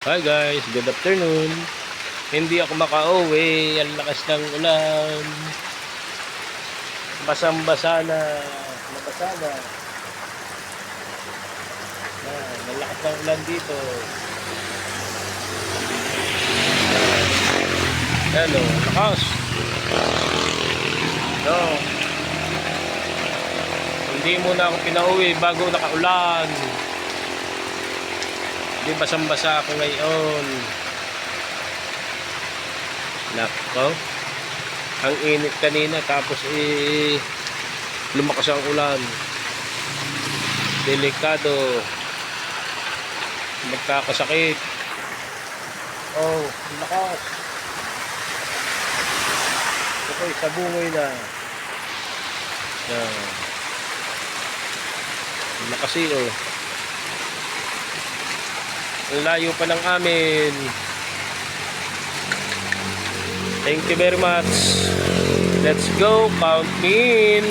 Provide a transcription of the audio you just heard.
Hi guys, good afternoon. Hindi ako makauwi, ang lakas ng ulan. Basang-basa na, nabasa na. Ah, malakas ng ulan dito. Hello, lakas. No. Hindi muna ako pinauwi bago nakaulan. Di basang-basa ako ngayon. Nako. Ang init kanina tapos eh lumakas ang ulan. Delikado. Magkakasakit. Oh, lakas. Ito, sa bungoy na. Yan. Ang lakas eh, oh. Layo pa ng amin. Thank you very much. Let's go, Count in.